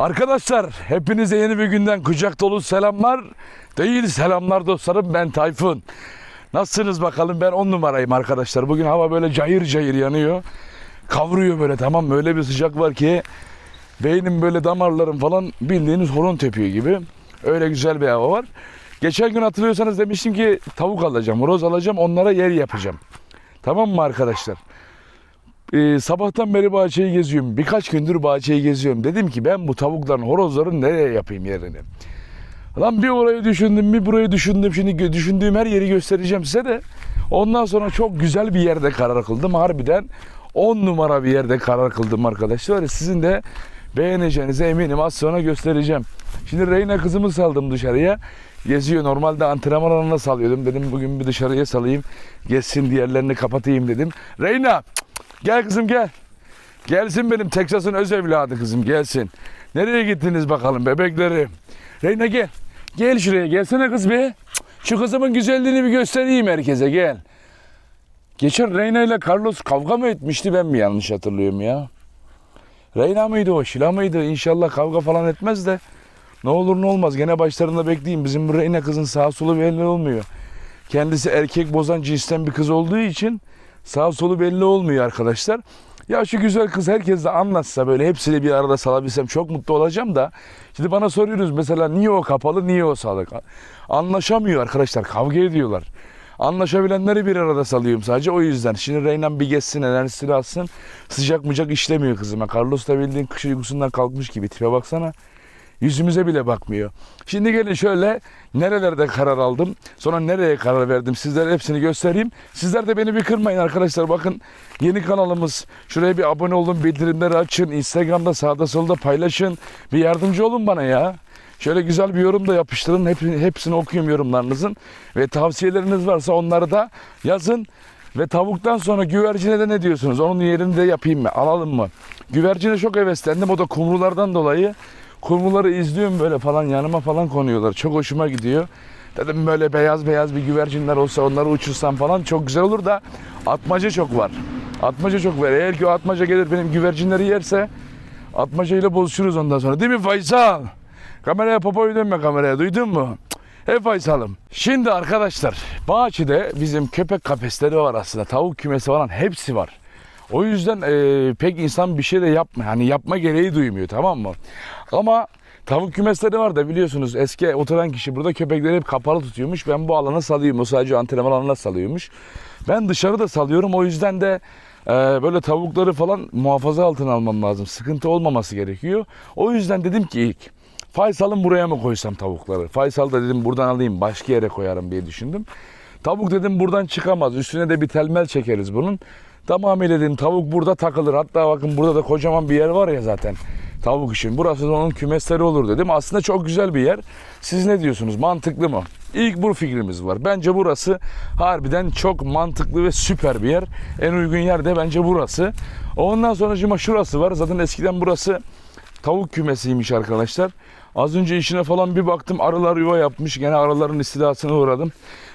Arkadaşlar hepinize yeni bir günden kucak dolu selamlar. Değil selamlar dostlarım ben Tayfun. Nasılsınız bakalım ben on numarayım arkadaşlar. Bugün hava böyle cayır cayır yanıyor. Kavruyor böyle tamam mı? Öyle bir sıcak var ki beynim böyle damarlarım falan bildiğiniz horon tepiyor gibi. Öyle güzel bir hava var. Geçen gün hatırlıyorsanız demiştim ki tavuk alacağım, horoz alacağım onlara yer yapacağım. Tamam mı arkadaşlar? Ee, sabahtan beri bahçeyi geziyorum. Birkaç gündür bahçeyi geziyorum. Dedim ki ben bu tavukların, horozların nereye yapayım yerini? Lan bir orayı düşündüm, bir burayı düşündüm. Şimdi düşündüğüm her yeri göstereceğim size de. Ondan sonra çok güzel bir yerde karar kıldım. Harbiden 10 numara bir yerde karar kıldım arkadaşlar. Sizin de beğeneceğinize eminim. Az sonra göstereceğim. Şimdi Reyna kızımı saldım dışarıya. Geziyor. Normalde antrenman alanına salıyordum. Dedim bugün bir dışarıya salayım. Gezsin diğerlerini kapatayım dedim. Reyna cık, gel kızım gel. Gelsin benim Teksas'ın öz evladı kızım gelsin. Nereye gittiniz bakalım bebeklerim? Reyna gel. Gel şuraya gelsene kız. Cık, Şu kızımın güzelliğini bir göstereyim herkese gel. Geçen Reyna ile Carlos kavga mı etmişti ben mi yanlış hatırlıyorum ya? Reyna mıydı o? Şila mıydı? İnşallah kavga falan etmez de. Ne olur ne olmaz. Gene başlarında bekleyin. Bizim bu Reyna kızın sağ solu belli olmuyor. Kendisi erkek bozan cinsten bir kız olduğu için sağ solu belli olmuyor arkadaşlar. Ya şu güzel kız herkes de anlatsa böyle hepsini bir arada salabilsem çok mutlu olacağım da. Şimdi bana soruyoruz mesela niye o kapalı niye o salık? Anlaşamıyor arkadaşlar kavga ediyorlar. Anlaşabilenleri bir arada salıyorum sadece o yüzden. Şimdi Reynan bir geçsin enerjisini alsın. Sıcak mıcak işlemiyor kızıma. Carlos da bildiğin kış uykusundan kalkmış gibi. Tipe baksana. Yüzümüze bile bakmıyor. Şimdi gelin şöyle nerelerde karar aldım. Sonra nereye karar verdim. Sizlere hepsini göstereyim. Sizler de beni bir kırmayın arkadaşlar. Bakın yeni kanalımız. Şuraya bir abone olun. Bildirimleri açın. Instagram'da sağda solda paylaşın. Bir yardımcı olun bana ya. Şöyle güzel bir yorum da yapıştırın. Hep, hepsini okuyorum yorumlarınızın. Ve tavsiyeleriniz varsa onları da yazın. Ve tavuktan sonra güvercine de ne diyorsunuz? Onun yerini de yapayım mı? Alalım mı? Güvercine çok heveslendim. O da kumrulardan dolayı. Kumruları izliyorum böyle falan yanıma falan konuyorlar. Çok hoşuma gidiyor. Dedim böyle beyaz beyaz bir güvercinler olsa onları uçursam falan çok güzel olur da atmaca çok var. Atmaca çok var. Eğer ki o atmaca gelir benim güvercinleri yerse atmacayla bozuşuruz ondan sonra. Değil mi Faysal? Kameraya popoyu dönme kameraya duydun mu? Cık. He Faysal'ım. Şimdi arkadaşlar bahçede bizim köpek kafesleri var aslında. Tavuk kümesi falan hepsi var. O yüzden e, pek insan bir şey de yapma. Hani yapma gereği duymuyor tamam mı? Ama tavuk kümesleri var da biliyorsunuz eski oturan kişi burada köpekleri hep kapalı tutuyormuş. Ben bu alana salıyorum. O sadece antrenman alanına salıyormuş. Ben dışarıda salıyorum. O yüzden de e, böyle tavukları falan muhafaza altına almam lazım. Sıkıntı olmaması gerekiyor. O yüzden dedim ki ilk Faysal'ın buraya mı koysam tavukları? Faysal da dedim buradan alayım başka yere koyarım diye düşündüm. Tavuk dedim buradan çıkamaz. Üstüne de bir telmel çekeriz bunun. Tamamıyla dedim tavuk burada takılır. Hatta bakın burada da kocaman bir yer var ya zaten. Tavuk için. Burası da onun kümesleri olur dedim. Aslında çok güzel bir yer. Siz ne diyorsunuz? Mantıklı mı? İlk bu fikrimiz var. Bence burası harbiden çok mantıklı ve süper bir yer. En uygun yer de bence burası. Ondan sonra şurası var. Zaten eskiden burası tavuk kümesiymiş arkadaşlar. Az önce işine falan bir baktım arılar yuva yapmış. Gene arıların istilasına uğradım.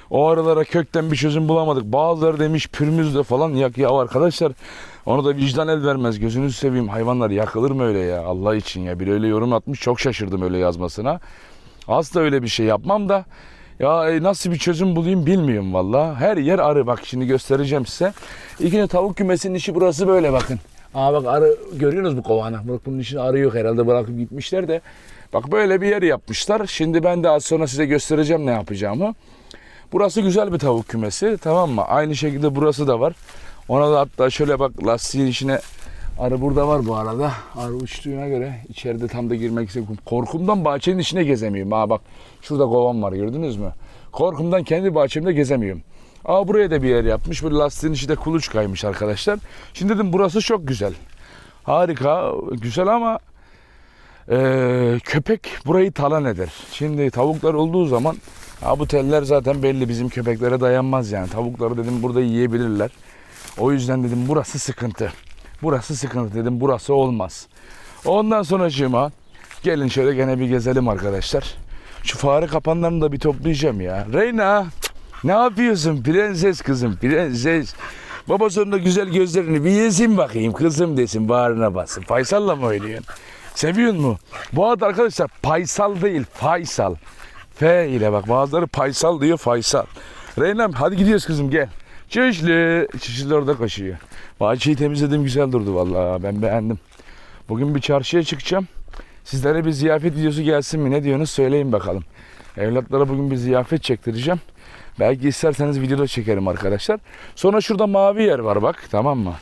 O arılara kökten bir çözüm bulamadık. Bazıları demiş pürmüzle falan yak ya arkadaşlar. Onu da vicdan el vermez. Gözünüzü seveyim. Hayvanlar yakılır mı öyle ya Allah için ya. Bir öyle yorum atmış. Çok şaşırdım öyle yazmasına. Asla öyle bir şey yapmam da. Ya e, nasıl bir çözüm bulayım bilmiyorum valla. Her yer arı. Bak şimdi göstereceğim size. İkinci tavuk kümesinin işi burası böyle bakın. Aa bak arı görüyorsunuz bu kovanı. Bunun için arı yok herhalde bırakıp gitmişler de. Bak böyle bir yer yapmışlar. Şimdi ben de az sonra size göstereceğim ne yapacağımı. Burası güzel bir tavuk kümesi tamam mı? Aynı şekilde burası da var. Ona da hatta şöyle bak lastiğin içine arı burada var bu arada. Arı uçtuğuna göre içeride tam da girmek istemiyorum. Korkumdan bahçenin içine gezemiyorum. Ha bak şurada kovan var gördünüz mü? Korkumdan kendi bahçemde gezemiyorum. Aa buraya da bir yer yapmış. Böyle lastiğin içi de kuluç kaymış arkadaşlar. Şimdi dedim burası çok güzel. Harika, güzel ama ee, köpek burayı talan eder. Şimdi tavuklar olduğu zaman ha bu teller zaten belli bizim köpeklere dayanmaz yani. Tavukları dedim burada yiyebilirler. O yüzden dedim burası sıkıntı. Burası sıkıntı dedim burası olmaz. Ondan sonra gelin şöyle gene bir gezelim arkadaşlar. Şu fare kapanlarını da bir toplayacağım ya. Reyna ne yapıyorsun prenses kızım prenses. Baba sonunda güzel gözlerini bir yesin bakayım kızım desin bağrına basın. Faysal'la mı oynuyorsun? Seviyor mu? Bu arada arkadaşlar Paysal değil Faysal. F ile bak bazıları Paysal diyor Faysal. Reynam hadi gidiyoruz kızım gel. Çişli. Çişli orada koşuyor. Bahçeyi temizledim güzel durdu vallahi ben beğendim. Bugün bir çarşıya çıkacağım. Sizlere bir ziyafet videosu gelsin mi ne diyorsunuz söyleyin bakalım. Evlatlara bugün bir ziyafet çektireceğim. Belki isterseniz videoda çekerim arkadaşlar. Sonra şurada mavi yer var bak tamam mı?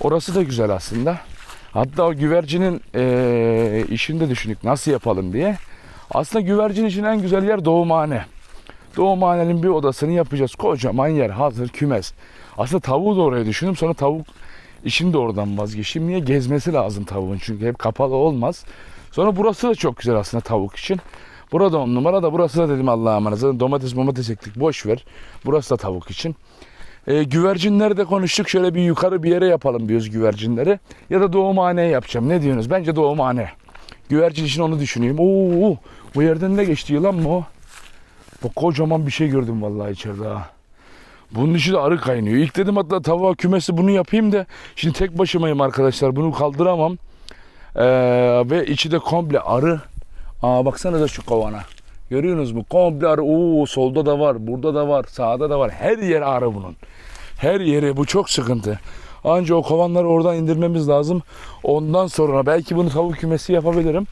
Orası da güzel aslında. Hatta o güvercinin eee işini de düşündük nasıl yapalım diye. Aslında güvercin için en güzel yer doğumhane. Doğumhanenin bir odasını yapacağız. Kocaman yer hazır kümes. Aslında tavuğu da oraya düşündüm. Sonra tavuk işini de oradan vazgeçtim. Niye? Gezmesi lazım tavuğun çünkü hep kapalı olmaz. Sonra burası da çok güzel aslında tavuk için. Burada on numara da burası da dedim Allah'a emanet. Zaten domates domates ektik boş ver. Burası da tavuk için. E, güvercinleri de konuştuk. Şöyle bir yukarı bir yere yapalım diyoruz güvercinleri. Ya da doğumhaneye yapacağım. Ne diyorsunuz? Bence doğumhane. Güvercin için onu düşünüyorum. Oo, bu yerden ne geçti yılan mı o? Bak kocaman bir şey gördüm vallahi içeride ha. Bunun içi de arı kaynıyor. İlk dedim hatta tavuğa kümesi bunu yapayım da şimdi tek başımayım arkadaşlar. Bunu kaldıramam. Ee, ve içi de komple arı. Aa baksanıza şu kovana. Görüyorsunuz mu? Komple arı. Oo solda da var, burada da var, sağda da var. Her yer arı bunun. Her yeri bu çok sıkıntı. Anca o kovanları oradan indirmemiz lazım. Ondan sonra belki bunu tavuk kümesi yapabilirim.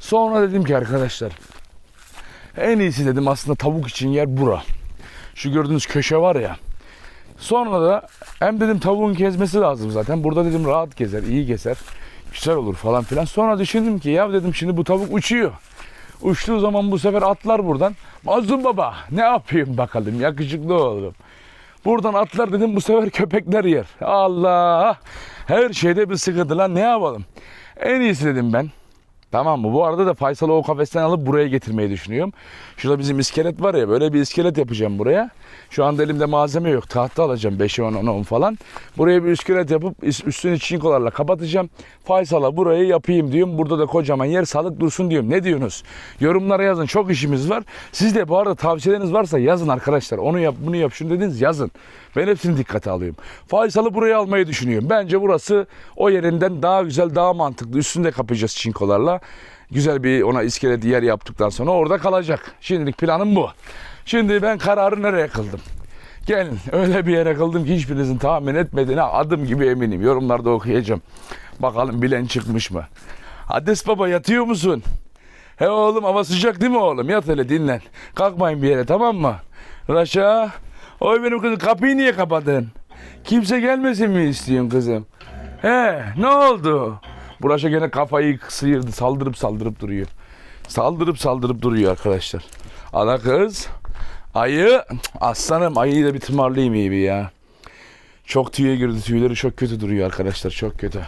Sonra dedim ki arkadaşlar en iyisi dedim aslında tavuk için yer bura. Şu gördüğünüz köşe var ya. Sonra da hem dedim tavuğun gezmesi lazım zaten. Burada dedim rahat gezer, iyi gezer. Güzel olur falan filan. Sonra düşündüm ki ya dedim şimdi bu tavuk uçuyor. Uçtuğu zaman bu sefer atlar buradan. Mazlum baba ne yapayım bakalım yakışıklı oğlum. Buradan atlar dedim bu sefer köpekler yer. Allah her şeyde bir sıkıntı lan ne yapalım. En iyisi dedim ben. Tamam mı? Bu arada da Faysal'ı o kafesten alıp buraya getirmeyi düşünüyorum. Şurada bizim iskelet var ya böyle bir iskelet yapacağım buraya. Şu anda elimde malzeme yok. Tahta alacağım 5'e 10 10 10 falan. Buraya bir iskelet yapıp üst- üstünü çinkolarla kapatacağım. Faysal'a burayı yapayım diyorum. Burada da kocaman yer salık dursun diyorum. Ne diyorsunuz? Yorumlara yazın. Çok işimiz var. Siz de bu arada tavsiyeleriniz varsa yazın arkadaşlar. Onu yap bunu yap şunu dediniz yazın. Ben hepsini dikkate alıyorum. Faysal'ı buraya almayı düşünüyorum. Bence burası o yerinden daha güzel, daha mantıklı. Üstünde kapayacağız çinkolarla. Güzel bir ona iskelet yer yaptıktan sonra orada kalacak. Şimdilik planım bu. Şimdi ben kararı nereye kıldım? Gelin öyle bir yere kıldım ki hiçbirinizin tahmin etmediğine adım gibi eminim. Yorumlarda okuyacağım. Bakalım bilen çıkmış mı? Hades baba yatıyor musun? He oğlum hava sıcak değil mi oğlum? Yat hele dinlen. Kalkmayın bir yere tamam mı? Raşa. Oy benim kızım kapıyı niye kapadın? Kimse gelmesin mi istiyorsun kızım? He ne oldu? Bu Raşa gene kafayı sıyırdı saldırıp saldırıp duruyor. Saldırıp saldırıp duruyor arkadaşlar. Ana kız. Ayı. Aslanım ayıyı da bir tımarlayayım iyi bir ya. Çok tüye girdi. Tüyleri çok kötü duruyor arkadaşlar. Çok kötü.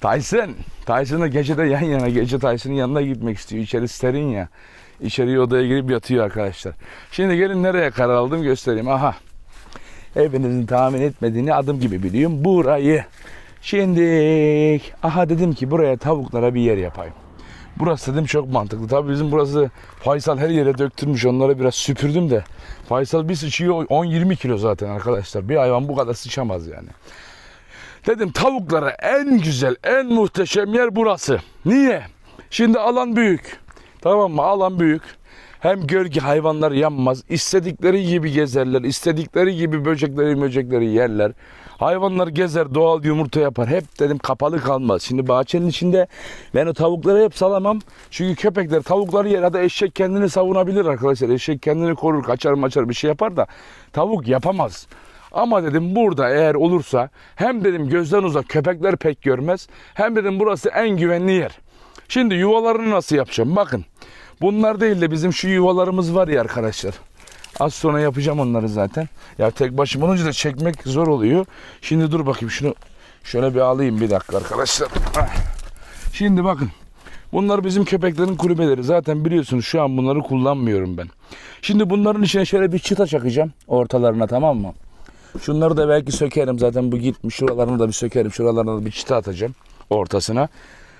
Tyson. Tyson'la gece de yan yana. Gece Tyson'ın yanına gitmek istiyor. İçeri serin ya. İçeriye odaya girip yatıyor arkadaşlar. Şimdi gelin nereye karar aldım göstereyim. Aha. Hepinizin tahmin etmediğini adım gibi biliyorum. Burayı. Şimdi aha dedim ki buraya tavuklara bir yer yapayım. Burası dedim çok mantıklı. Tabii bizim burası Faysal her yere döktürmüş. Onlara biraz süpürdüm de. Faysal bir sıçıyor 10-20 kilo zaten arkadaşlar. Bir hayvan bu kadar sıçamaz yani. Dedim tavuklara en güzel, en muhteşem yer burası. Niye? Şimdi alan büyük. Tamam mı? Alan büyük. Hem gölge hayvanlar yanmaz. İstedikleri gibi gezerler. istedikleri gibi böcekleri böcekleri yerler. Hayvanlar gezer doğal yumurta yapar. Hep dedim kapalı kalmaz. Şimdi bahçenin içinde ben o tavukları hep salamam. Çünkü köpekler tavukları yer. Ya da eşek kendini savunabilir arkadaşlar. Eşek kendini korur kaçar maçar bir şey yapar da tavuk yapamaz. Ama dedim burada eğer olursa hem dedim gözden uzak köpekler pek görmez. Hem dedim burası en güvenli yer. Şimdi yuvalarını nasıl yapacağım? Bakın. Bunlar değil de bizim şu yuvalarımız var ya arkadaşlar. Az sonra yapacağım onları zaten. Ya tek başıma olunca da çekmek zor oluyor. Şimdi dur bakayım şunu şöyle bir alayım bir dakika arkadaşlar. Ah. Şimdi bakın. Bunlar bizim köpeklerin kulübeleri. Zaten biliyorsunuz şu an bunları kullanmıyorum ben. Şimdi bunların içine şöyle bir çıta çakacağım ortalarına tamam mı? Şunları da belki sökerim zaten bu gitmiş. Şuralarını da bir sökerim. Şuralarına da bir çıta atacağım ortasına.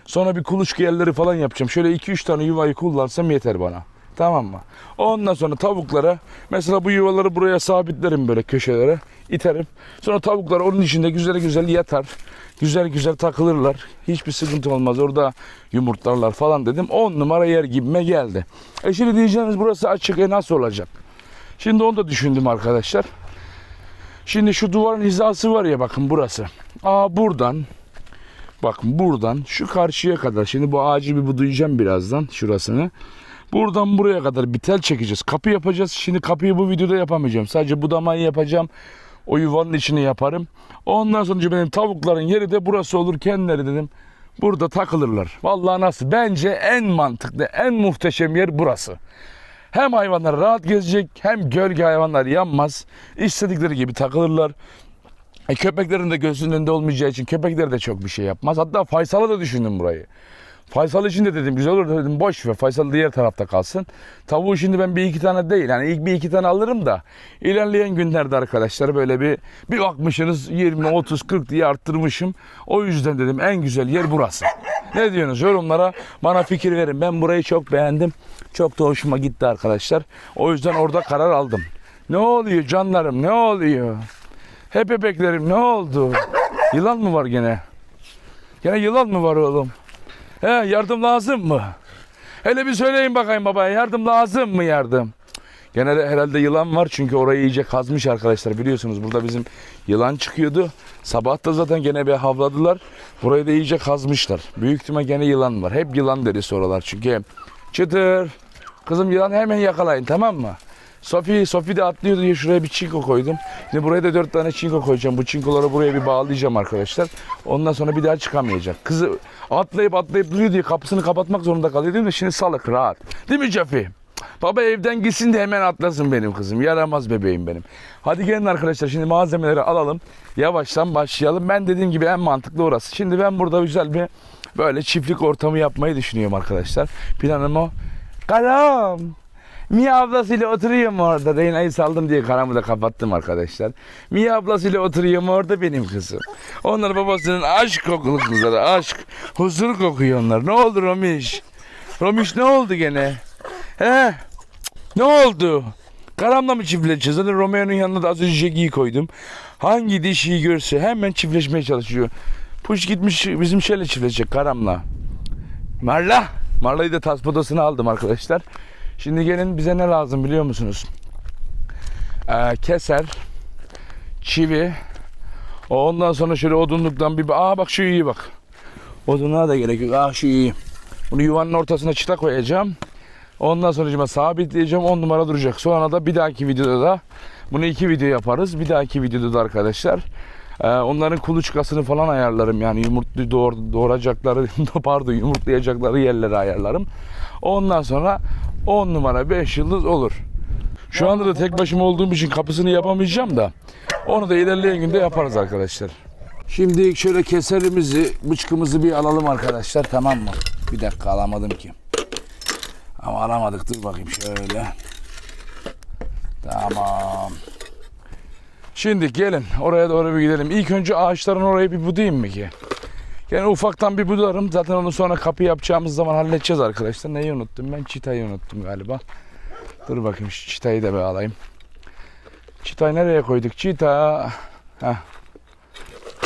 Sonra bir kuluçka yerleri falan yapacağım. Şöyle 2-3 tane yuvayı kullansam yeter bana. Tamam mı? Ondan sonra tavuklara mesela bu yuvaları buraya sabitlerim böyle köşelere. iterim. Sonra tavuklar onun içinde güzel güzel yatar. Güzel güzel takılırlar. Hiçbir sıkıntı olmaz. Orada yumurtlarlar falan dedim. 10 numara yer gibime geldi. E şimdi diyeceğiniz burası açık. E nasıl olacak? Şimdi onu da düşündüm arkadaşlar. Şimdi şu duvarın hizası var ya bakın burası. Aa buradan bakın buradan şu karşıya kadar. Şimdi bu ağacı bir budayacağım birazdan şurasını. Buradan buraya kadar bir tel çekeceğiz. Kapı yapacağız. Şimdi kapıyı bu videoda yapamayacağım. Sadece budamayı yapacağım. O yuvanın içine yaparım. Ondan sonra benim tavukların yeri de burası olur. Kendileri dedim. Burada takılırlar. Vallahi nasıl? Bence en mantıklı, en muhteşem yer burası. Hem hayvanlar rahat gezecek hem gölge hayvanlar yanmaz. İstedikleri gibi takılırlar. E, köpeklerin de gözünün önünde olmayacağı için köpekler de çok bir şey yapmaz. Hatta Faysal'a da düşündüm burayı. Faysal için de dedim güzel olur dedim boş ver Faysal diğer tarafta kalsın. Tavuğu şimdi ben bir iki tane değil yani ilk bir iki tane alırım da ilerleyen günlerde arkadaşlar böyle bir bir bakmışsınız 20 30 40 diye arttırmışım. O yüzden dedim en güzel yer burası. Ne diyorsunuz yorumlara bana fikir verin. Ben burayı çok beğendim. Çok da hoşuma gitti arkadaşlar. O yüzden orada karar aldım. Ne oluyor canlarım ne oluyor? Hep bebeklerim ne oldu? Yılan mı var gene? Gene yılan mı var oğlum? He yardım lazım mı? Hele bir söyleyin bakayım babaya yardım lazım mı yardım? Gene de herhalde yılan var çünkü orayı iyice kazmış arkadaşlar biliyorsunuz burada bizim yılan çıkıyordu. Sabah da zaten gene bir havladılar. Burayı da iyice kazmışlar. Büyük ihtimal gene yılan var. Hep yılan derisi oralar çünkü. Çıtır. Kızım yılan hemen yakalayın tamam mı? Sofi, Sofi de atlıyor diye şuraya bir çinko koydum. Şimdi buraya da dört tane çinko koyacağım. Bu çinkoları buraya bir bağlayacağım arkadaşlar. Ondan sonra bir daha çıkamayacak. Kızı atlayıp atlayıp duruyor diye kapısını kapatmak zorunda kalıyor değil mi? Şimdi salık rahat. Değil mi Cafi? Baba evden gitsin de hemen atlasın benim kızım. Yaramaz bebeğim benim. Hadi gelin arkadaşlar şimdi malzemeleri alalım. Yavaştan başlayalım. Ben dediğim gibi en mantıklı orası. Şimdi ben burada güzel bir böyle çiftlik ortamı yapmayı düşünüyorum arkadaşlar. Planım o. Karam. Mia ablasıyla oturuyorum orada. Reyna'yı saldım diye karamı da kapattım arkadaşlar. Mia ablasıyla oturuyorum orada benim kızım. Onlar babasının aşk kokulu kızları. Aşk. Huzur kokuyor onlar. Ne oldu Romiş? Romiş ne oldu gene? He? Ne oldu? Karamla mı çiftleşeceğiz? Zaten Romeo'nun yanına da az önce Jackie'yi koydum. Hangi dişiyi görse hemen çiftleşmeye çalışıyor. Puş gitmiş bizim şeyle çiftleşecek Karam'la. Marla. Marla'yı da tasmadasını aldım arkadaşlar. Şimdi gelin bize ne lazım biliyor musunuz? Ee, keser, çivi, ondan sonra şöyle odunluktan bir... Aa bak şu iyi bak. Odunluğa da gerek yok. Aa şu iyi. Bunu yuvanın ortasına çıta koyacağım. Ondan sonra sabitleyeceğim. 10 numara duracak. Sonra da bir dahaki videoda da bunu iki video yaparız. Bir dahaki videoda da arkadaşlar e, onların kuluçkasını falan ayarlarım. Yani yumurtlu doğur, doğuracakları pardon yumurtlayacakları yerleri ayarlarım. Ondan sonra 10 numara 5 yıldız olur. Şu anda da tek başıma olduğum için kapısını yapamayacağım da onu da ilerleyen günde yaparız arkadaşlar. Şimdi şöyle keserimizi, bıçkımızı bir alalım arkadaşlar tamam mı? Bir dakika alamadım ki. Ama alamadık dur bakayım şöyle. Tamam. Şimdi gelin oraya doğru bir gidelim. İlk önce ağaçların orayı bir budayım mı ki? Yani ufaktan bir budarım. Zaten onu sonra kapı yapacağımız zaman halledeceğiz arkadaşlar. Neyi unuttum ben? Çitayı unuttum galiba. Dur bakayım şu çitayı da bir alayım. Çitayı nereye koyduk? Çita. Heh.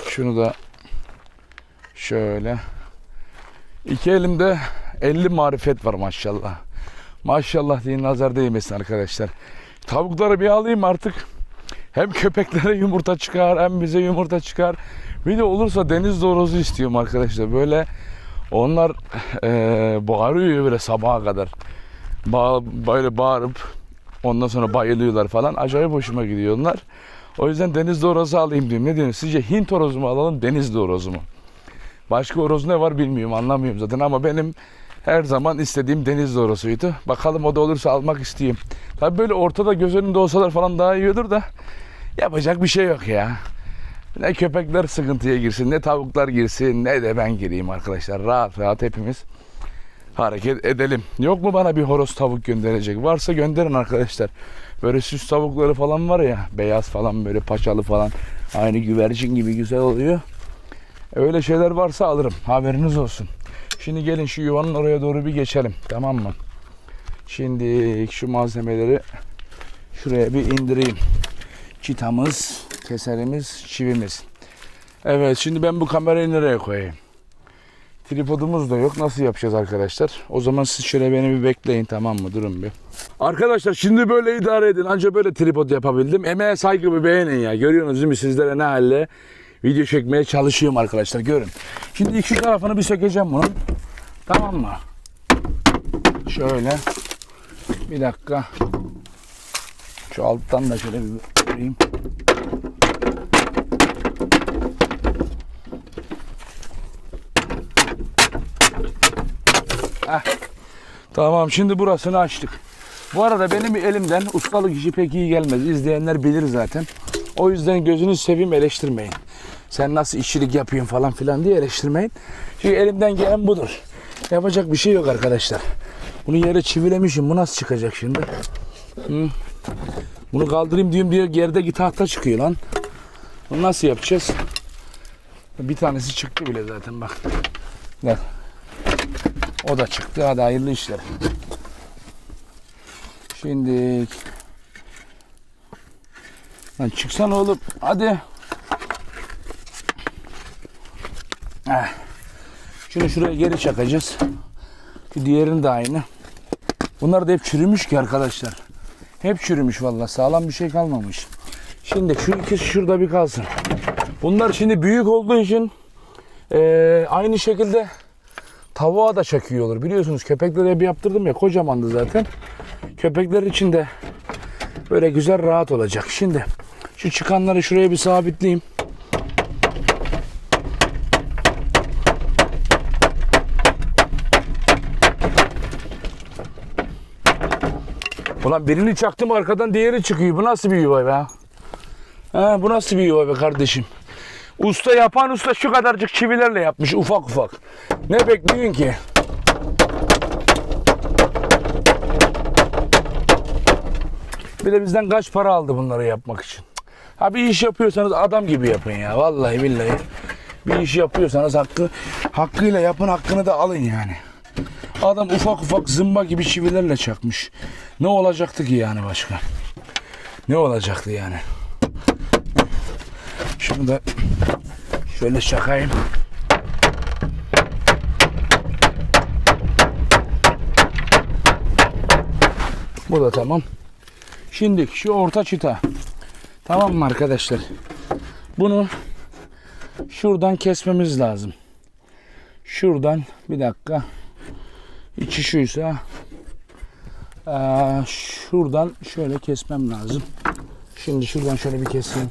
Şunu da şöyle. İki elimde 50 marifet var maşallah. Maşallah diye nazar değmesin arkadaşlar. Tavukları bir alayım artık. Hem köpeklere yumurta çıkar hem bize yumurta çıkar. Bir de olursa deniz doğrusu istiyorum arkadaşlar. Böyle onlar eee bağırıyor böyle sabaha kadar. Ba böyle bağırıp ondan sonra bayılıyorlar falan. Acayip hoşuma gidiyor onlar. O yüzden deniz doğrozu alayım diyorum. Ne diyorsun? Sizce Hint horozu mu alalım deniz doğrozu mu? Başka horoz ne var bilmiyorum anlamıyorum zaten ama benim her zaman istediğim deniz doğrusuydu. Bakalım o da olursa almak isteyeyim. Tabii böyle ortada göz önünde olsalar falan daha iyi olur da yapacak bir şey yok ya. Ne köpekler sıkıntıya girsin, ne tavuklar girsin, ne de ben gireyim arkadaşlar. Rahat rahat hepimiz hareket edelim. Yok mu bana bir horoz tavuk gönderecek? Varsa gönderin arkadaşlar. Böyle süs tavukları falan var ya, beyaz falan böyle paçalı falan. Aynı güvercin gibi güzel oluyor. Öyle şeyler varsa alırım. Haberiniz olsun. Şimdi gelin şu yuvanın oraya doğru bir geçelim. Tamam mı? Şimdi şu malzemeleri şuraya bir indireyim. Çitamız, keserimiz, çivimiz. Evet şimdi ben bu kamerayı nereye koyayım? Tripodumuz da yok. Nasıl yapacağız arkadaşlar? O zaman siz şöyle beni bir bekleyin tamam mı? Durun bir. Arkadaşlar şimdi böyle idare edin. Anca böyle tripod yapabildim. Emeğe saygımı beğenin ya. Görüyorsunuz değil mi sizlere ne halle video çekmeye çalışıyorum arkadaşlar. Görün. Şimdi iki tarafını bir sökeceğim bunun. Tamam mı? Şöyle. Bir dakika. Şu alttan da şöyle bir vurayım. Heh. Tamam şimdi burasını açtık. Bu arada benim elimden ustalık işi pek iyi gelmez. İzleyenler bilir zaten. O yüzden gözünü seveyim eleştirmeyin. Sen nasıl işçilik yapıyorsun falan filan diye eleştirmeyin. Çünkü elimden gelen budur. Yapacak bir şey yok arkadaşlar. Bunu yere çivilemişim. Bu nasıl çıkacak şimdi? Hı? Bunu kaldırayım diyorum diye yerdeki tahta çıkıyor lan. Bunu nasıl yapacağız? Bir tanesi çıktı bile zaten bak. Bak. O da çıktı. Hadi hayırlı işler. Şimdi Lan çıksan oğlum. Hadi. Heh. Şunu şuraya geri çakacağız. Şu diğerini de aynı. Bunlar da hep çürümüş ki arkadaşlar. Hep çürümüş vallahi. Sağlam bir şey kalmamış. Şimdi şu ikisi şurada bir kalsın. Bunlar şimdi büyük olduğu için eee, aynı şekilde tavuğa da çakıyor olur. Biliyorsunuz köpeklere bir yaptırdım ya kocamandı zaten. Köpekler için de böyle güzel rahat olacak. Şimdi şu çıkanları şuraya bir sabitleyeyim. Ulan birini çaktım arkadan diğeri çıkıyor. Bu nasıl bir yuva be? Ha, bu nasıl bir yuva be kardeşim? Usta yapan usta şu kadarcık çivilerle yapmış ufak ufak. Ne bekliyorsun ki? Bir de bizden kaç para aldı bunları yapmak için. Ha bir iş yapıyorsanız adam gibi yapın ya. Vallahi billahi. Bir iş yapıyorsanız hakkı hakkıyla yapın hakkını da alın yani. Adam ufak ufak zımba gibi çivilerle çakmış. Ne olacaktı ki yani başka? Ne olacaktı yani? Şunu da şöyle çakayım. Bu da tamam. Şimdi şu orta çıta. Tamam mı arkadaşlar? Bunu şuradan kesmemiz lazım. Şuradan bir dakika. İçi şuysa eee, şuradan şöyle kesmem lazım. Şimdi şuradan şöyle bir keseyim.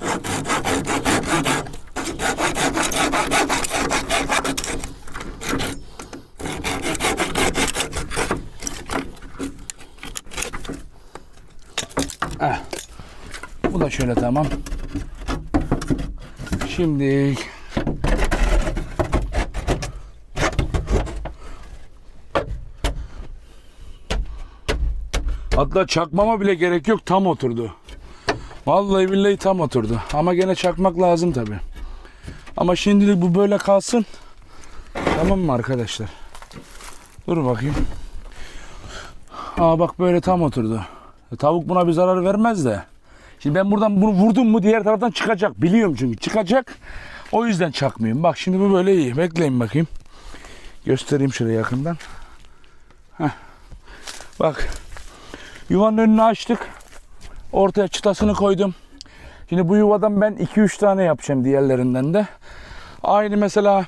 Eh. Bu da şöyle tamam. Şimdi Hatta çakmama bile gerek yok tam oturdu. Vallahi billahi tam oturdu. Ama gene çakmak lazım tabi. Ama şimdilik bu böyle kalsın. Tamam mı arkadaşlar? Dur bakayım. Aa bak böyle tam oturdu. E, Tavuk buna bir zarar vermez de. Şimdi ben buradan bunu vurdum mu diğer taraftan çıkacak. Biliyorum çünkü çıkacak. O yüzden çakmıyorum. Bak şimdi bu böyle iyi. Bekleyin bakayım. Göstereyim şöyle yakından. Heh. Bak. Yuvanın önünü açtık. Ortaya çıtasını koydum. Şimdi bu yuvadan ben 2-3 tane yapacağım diğerlerinden de. Aynı mesela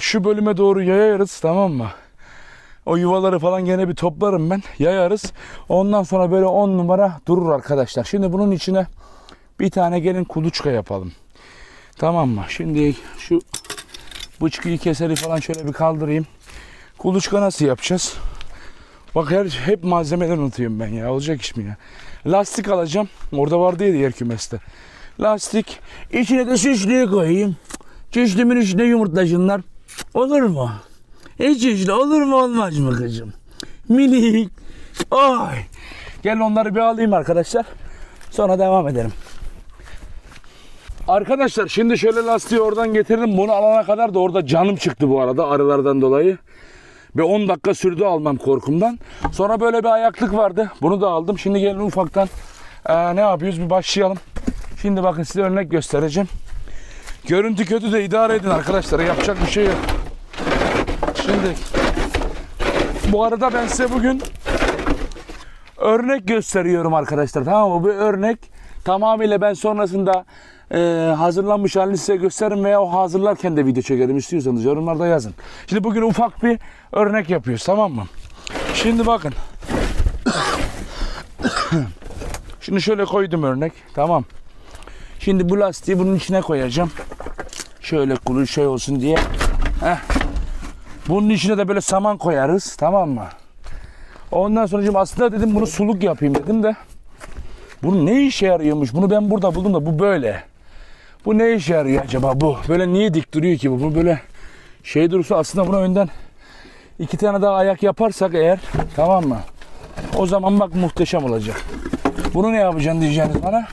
şu bölüme doğru yayarız tamam mı? O yuvaları falan gene bir toplarım ben. Yayarız. Ondan sonra böyle 10 numara durur arkadaşlar. Şimdi bunun içine bir tane gelin kuluçka yapalım. Tamam mı? Şimdi şu bıçkıyı keseri falan şöyle bir kaldırayım. Kuluçka nasıl yapacağız? Bak her, hep malzemeden unutuyorum ben ya. Olacak iş mi ya? Lastik alacağım. Orada vardı ya diğer kümeste. Lastik. İçine de süslüğü koyayım. Süslümün içine yumurtlasınlar. Olur mu? Hiç işte olur mu olmaz mı kızım? Minik. Ay. Gel onları bir alayım arkadaşlar. Sonra devam edelim. Arkadaşlar şimdi şöyle lastiği oradan getirdim. Bunu alana kadar da orada canım çıktı bu arada arılardan dolayı. Ve 10 dakika sürdü almam korkumdan. Sonra böyle bir ayaklık vardı. Bunu da aldım. Şimdi gelin ufaktan ee, ne yapıyoruz bir başlayalım. Şimdi bakın size örnek göstereceğim. Görüntü kötü de idare edin arkadaşlar. Yapacak bir şey yok. Şimdi bu arada ben size bugün örnek gösteriyorum arkadaşlar. Tamam mı? Bu örnek tamamıyla ben sonrasında e, hazırlanmış halini size gösteririm veya o hazırlarken de video çekerim istiyorsanız yorumlarda yazın. Şimdi bugün ufak bir örnek yapıyoruz tamam mı? Şimdi bakın. Şimdi şöyle koydum örnek. Tamam. Şimdi bu lastiği bunun içine koyacağım. Şöyle kulu şey olsun diye. Heh. Bunun içine de böyle saman koyarız. Tamam mı? Ondan sonra aslında dedim bunu suluk yapayım dedim de. Bu ne işe yarıyormuş? Bunu ben burada buldum da bu böyle. Bu ne işe yarıyor acaba bu? Böyle niye dik duruyor ki bu? Bu böyle şey durursa aslında buna önden iki tane daha ayak yaparsak eğer tamam mı? O zaman bak muhteşem olacak. Bunu ne yapacaksın diyeceksiniz bana.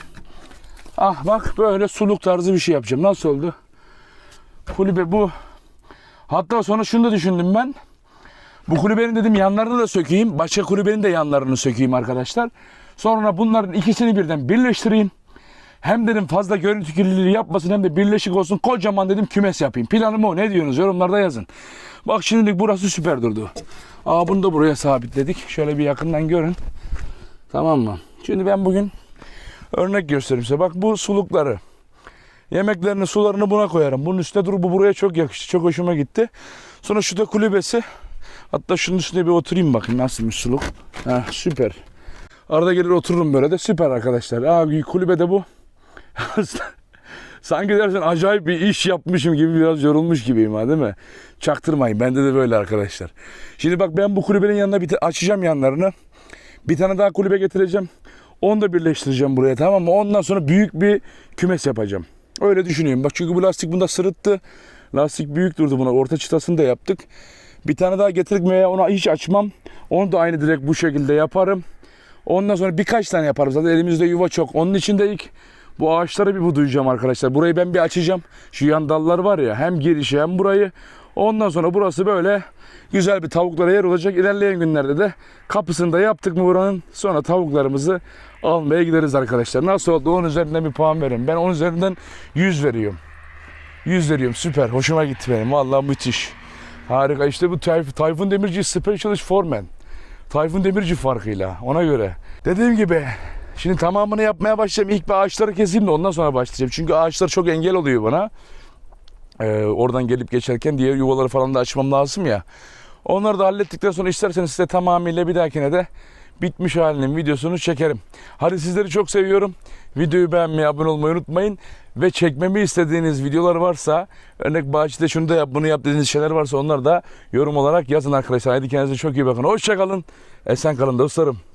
Ah bak böyle suluk tarzı bir şey yapacağım. Nasıl oldu? Kulübe bu. Hatta sonra şunu da düşündüm ben. Bu kulübenin dedim yanlarını da sökeyim. Başka kulübenin de yanlarını sökeyim arkadaşlar. Sonra bunların ikisini birden birleştireyim. Hem dedim fazla görüntü kirliliği yapmasın hem de birleşik olsun. Kocaman dedim kümes yapayım. Planım o. Ne diyorsunuz? Yorumlarda yazın. Bak şimdilik burası süper durdu. Aa bunu da buraya sabitledik. Şöyle bir yakından görün. Tamam mı? Şimdi ben bugün örnek göstereyim size. Bak bu sulukları. Yemeklerini, sularını buna koyarım. Bunun üstüne dur bu buraya çok yakıştı. Çok hoşuma gitti. Sonra şu kulübesi. Hatta şunun üstüne bir oturayım bakayım nasılmış suluk. Ha, süper. Arada gelir otururum böyle de süper arkadaşlar. Aa, kulübede bu. Sanki dersen acayip bir iş yapmışım gibi biraz yorulmuş gibiyim ha değil mi? Çaktırmayın bende de böyle arkadaşlar. Şimdi bak ben bu kulübenin yanına bir açacağım yanlarını. Bir tane daha kulübe getireceğim. Onu da birleştireceğim buraya tamam mı? Ondan sonra büyük bir kümes yapacağım. Öyle düşünüyorum. Bak çünkü bu lastik bunda sırıttı. Lastik büyük durdu buna. Orta çıtasını da yaptık. Bir tane daha getirip veya onu hiç açmam. Onu da aynı direkt bu şekilde yaparım. Ondan sonra birkaç tane yaparım. Zaten elimizde yuva çok. Onun için de ilk bu ağaçları bir budayacağım arkadaşlar. Burayı ben bir açacağım. Şu yan dallar var ya hem girişi hem burayı. Ondan sonra burası böyle güzel bir tavuklara yer olacak. İlerleyen günlerde de kapısını da yaptık mı buranın sonra tavuklarımızı almaya gideriz arkadaşlar. Nasıl oldu? 10 üzerinden bir puan verin. Ben 10 üzerinden 100 veriyorum. 100 veriyorum. Süper. Hoşuma gitti benim. Vallahi müthiş. Harika. İşte bu Tayf Tayfun Demirci Specialist Foreman. Tayfun Demirci farkıyla ona göre. Dediğim gibi şimdi tamamını yapmaya başlayacağım. İlk bir ağaçları keseyim de ondan sonra başlayacağım. Çünkü ağaçlar çok engel oluyor bana. Ee, oradan gelip geçerken diğer yuvaları falan da açmam lazım ya. Onları da hallettikten sonra isterseniz size tamamıyla bir dahakine de bitmiş halinin videosunu çekerim. Hadi sizleri çok seviyorum. Videoyu beğenmeyi, abone olmayı unutmayın. Ve çekmemi istediğiniz videolar varsa, örnek bahçede şunu da yap, bunu yap dediğiniz şeyler varsa onları da yorum olarak yazın arkadaşlar. Hadi kendinize çok iyi bakın. Hoşçakalın. Esen kalın dostlarım.